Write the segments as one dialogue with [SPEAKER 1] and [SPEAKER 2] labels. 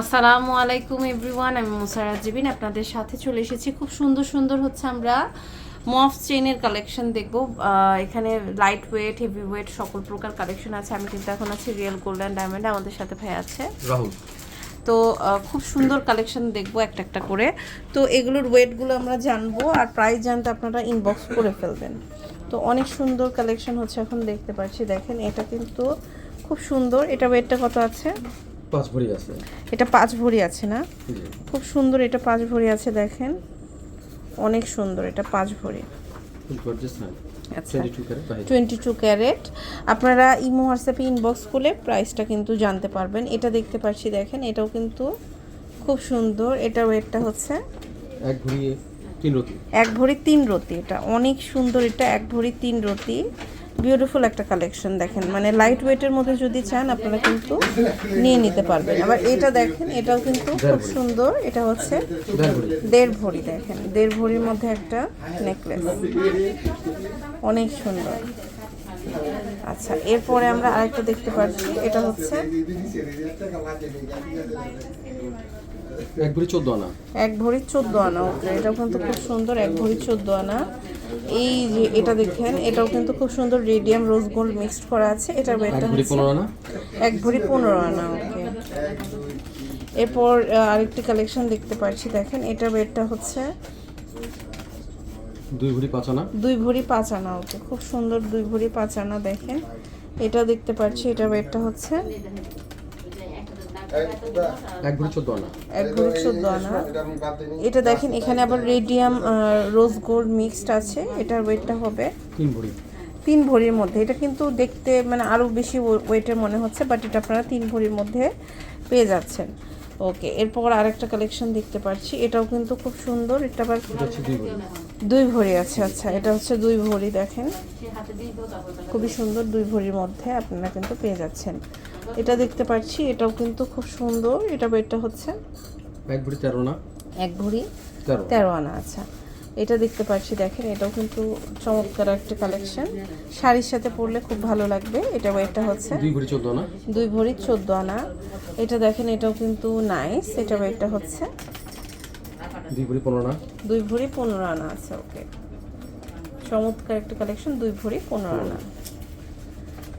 [SPEAKER 1] আসসালামু আলাইকুম এভরিওয়ান আমি মুসারাত জিবিন আপনাদের সাথে চলে এসেছি। খুব সুন্দর সুন্দর হচ্ছে আমরা মফ চেনের কালেকশন দেখব। এখানে লাইট ওয়েট হেভি ওয়েট সকল প্রকার কালেকশন আছে। আমি কিন্তু এখন আছি রিয়েল গোল্ডেন ডায়মন্ড আমাদের সাথে ভাই আছে।
[SPEAKER 2] রাহুল।
[SPEAKER 1] তো খুব সুন্দর কালেকশন দেখব একটা একটা করে। তো এগুলোর ওয়েটগুলো আমরা জানব। আর প্রাইস জানতে আপনারা ইনবক্স করে ফেলবেন। তো অনেক সুন্দর কালেকশন হচ্ছে এখন দেখতে পাচ্ছি। দেখেন এটা কিন্তু খুব সুন্দর। এটা ওয়েটটা কত আছে?
[SPEAKER 2] পাঁচ ভরি আছে।
[SPEAKER 1] এটা পাঁচ ভরি আছে না? খুব সুন্দর এটা পাঁচ ভরি আছে দেখেন। অনেক সুন্দর এটা পাঁচ ভরি।
[SPEAKER 2] টোয়েন্টি টু ক্যারেট
[SPEAKER 1] আপনারা ইমো হোয়াটসঅ্যাপে ইনবক্স করলে প্রাইসটা কিন্তু জানতে পারবেন। এটা দেখতে পাচ্ছি দেখেন এটাও কিন্তু খুব সুন্দর। এটা ওয়েটটা হচ্ছে
[SPEAKER 2] এক ভরি তিন রতি।
[SPEAKER 1] এক ভরি তিন রতি। এটা অনেক সুন্দর এটা এক ভরি তিন রতি। বিউটিফুল একটা কালেকশন দেখেন। মানে লাইট ওয়েটের মধ্যে যদি চান আপনারা কিন্তু নিয়ে নিতে পারবেন। আবার এটা দেখেন এটাও কিন্তু খুব সুন্দর। এটা হচ্ছে
[SPEAKER 2] দেড় ভরি।
[SPEAKER 1] দেখেন। দেড় ভরির মধ্যে একটা নেকলেস অনেক সুন্দর। আচ্ছা এরপরে আমরা আরেকটা দেখতে পাচ্ছি এটা হচ্ছে
[SPEAKER 2] এক ভরি চোদ্দ আনা।
[SPEAKER 1] এক ভরি চোদ্দ আনা ওকে এটাও কিন্তু খুব সুন্দর এক ভরি চোদ্দ আনা। এই যে এটা দেখেন এটাও কিন্তু খুব সুন্দর রেডিয়াম রোজ গোল্ড মিক্সড করা আছে এটার
[SPEAKER 2] এক
[SPEAKER 1] ওয়েটটা
[SPEAKER 2] ভরি
[SPEAKER 1] হচ্ছে এক ভরি পনেরো আনা ওকে। এরপর আরেকটি কালেকশন দেখতে পাচ্ছি দেখেন এটার ওয়েটটা হচ্ছে
[SPEAKER 2] দুই ভরি পাঁচ আনা
[SPEAKER 1] দুই ভরি পাঁচ আনা ওকে। খুব সুন্দর দুই ভরি পাঁচ আনা দেখেন। এটা দেখতে পাচ্ছি এটা ওয়েটটা হচ্ছে এটা দেখেন এখানে আবার রেডিয়াম রোজ গোল্ড মিক্সড আছে এটার ওয়েটটা হবে
[SPEAKER 2] তিন ভরি।
[SPEAKER 1] তিন ভরির মধ্যে। এটা কিন্তু দেখতে মানে আরও বেশি ওয়েটের মনে হচ্ছে বাট এটা আপনারা তিন ভরির মধ্যে পেয়ে যাচ্ছেন। ওকে এরপর আরেকটা কালেকশন দেখতে পাচ্ছি। এটাও কিন্তু খুব সুন্দর। এটা আবার
[SPEAKER 2] দুই ভরি।
[SPEAKER 1] আছে আচ্ছা এটা হচ্ছে দুই ভরি দেখেন। খুবই সুন্দর দুই ভরির মধ্যে আপনারা কিন্তু পেয়ে যাচ্ছেন। এটা দেখতে পাচ্ছি এটাও কিন্তু খুব সুন্দর। এটা এটা হচ্ছে?
[SPEAKER 2] এক ভরি তেরো আনা
[SPEAKER 1] এক ভরি
[SPEAKER 2] তেরো
[SPEAKER 1] আনা আচ্ছা। এটা দেখতে পাচ্ছি দেখেন এটাও কিন্তু চমৎকার একটা কালেকশন শাড়ির সাথে পরলে খুব ভালো লাগবে এটা এটা হচ্ছে।
[SPEAKER 2] দুই ভরি চোদ্দ আনা?
[SPEAKER 1] দুই ভরি চোদ্দ আনা। এটা দেখেন এটাও কিন্তু নাইস এটা এটা হচ্ছে।
[SPEAKER 2] দুই ভরি পনেরো আনা?
[SPEAKER 1] দুই ভরি পনেরো আনা আছে ওকে। চমৎকার একটা কালেকশন দুই ভরি পনেরো আনা।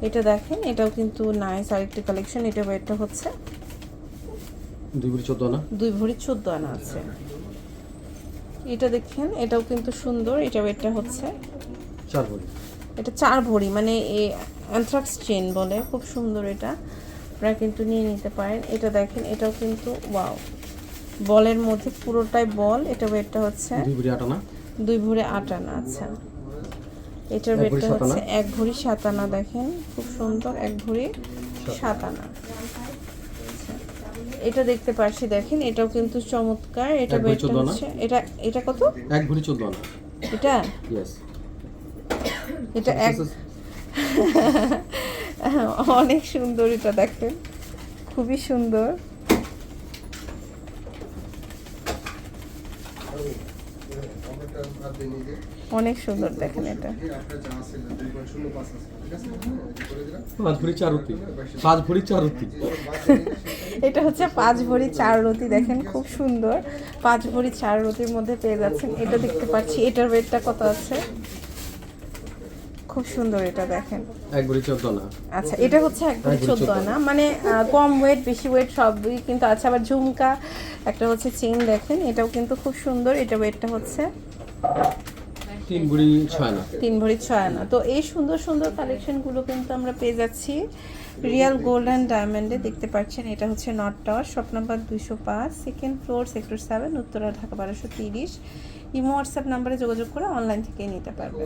[SPEAKER 1] এটা দেখেন এটাও কিন্তু নাইস আরেকটি কালেকশন এটা ওয়েটটা হচ্ছে।
[SPEAKER 2] দুই ভরি চোদ্দ আনা?
[SPEAKER 1] দুই ভরি চোদ্দ আনা আছে। এটা দেখেন এটাও কিন্তু সুন্দর এটা ওয়েটটা হচ্ছে
[SPEAKER 2] চার ভরি।
[SPEAKER 1] এটা চার ভরি মানে অ্যানথ্রাক্স চেন বলে খুব সুন্দর এটা। আপনারা কিন্তু নিয়ে নিতে পারেন। এটা দেখেন এটাও কিন্তু ওয়াও। বলের মধ্যে পুরোটাই বল এটা ওয়েটটা হচ্ছে
[SPEAKER 2] দুই ভরি আট আনা
[SPEAKER 1] দুই ভরি আট আনা আচ্ছা। এটার ওয়েটটা হচ্ছে এক ভরি সাত আনা দেখেন খুব সুন্দর এক ভরি সাত আনা আচ্ছা। এটা দেখতে পারছি দেখেন এটাও কিন্তু চমৎকার এটা এটা এটা কত?
[SPEAKER 2] এক ভরি চোদ্দ আনা।
[SPEAKER 1] এটা? এটা এক অনেক সুন্দর এটা দেখেন খুবই সুন্দর। অনেক সুন্দর দেখেন এটা।
[SPEAKER 2] পাঁচ ভরি চার পাঁচ ভরি চার
[SPEAKER 1] এটা হচ্ছে পাঁচ ভরি চার রতি দেখেন খুব সুন্দর। পাঁচ ভরি চার রতির মধ্যে পেয়ে যাচ্ছেন। এটা দেখতে পাচ্ছি এটার ওয়েটটা কত আছে? খুব সুন্দর এটা দেখেন।
[SPEAKER 2] এক ভরি চোদ্দ আনা
[SPEAKER 1] আচ্ছা এটা হচ্ছে একদম
[SPEAKER 2] একদম
[SPEAKER 1] চোদ্দ
[SPEAKER 2] 14
[SPEAKER 1] আনা মানে কম ওয়েট বেশি ওয়েট সবই কিন্তু আছে। আবার ঝুমকা একটা হচ্ছে চেন দেখেন। এটাও কিন্তু খুব সুন্দর। এটা ওয়েটটা হচ্ছে
[SPEAKER 2] তিন ভরি ছয় আনা
[SPEAKER 1] তিন ভরি ছয় আনা তো এই সুন্দর সুন্দর কালেকশনগুলো কিন্তু আমরা পেয়ে যাচ্ছি। রিয়াল গোল্ড অ্যান্ড ডায়মন্ডে দেখতে পাচ্ছেন, এটা হচ্ছে নট টাওয়ার শপ নাম্বার দুইশো পাঁচ second floor sector seven Uttara, Dhaka বারোশো তিরিশ। ইমো হোয়াটসঅ্যাপ নাম্বারে যোগাযোগ করে অনলাইন থেকে নিতে পারবেন।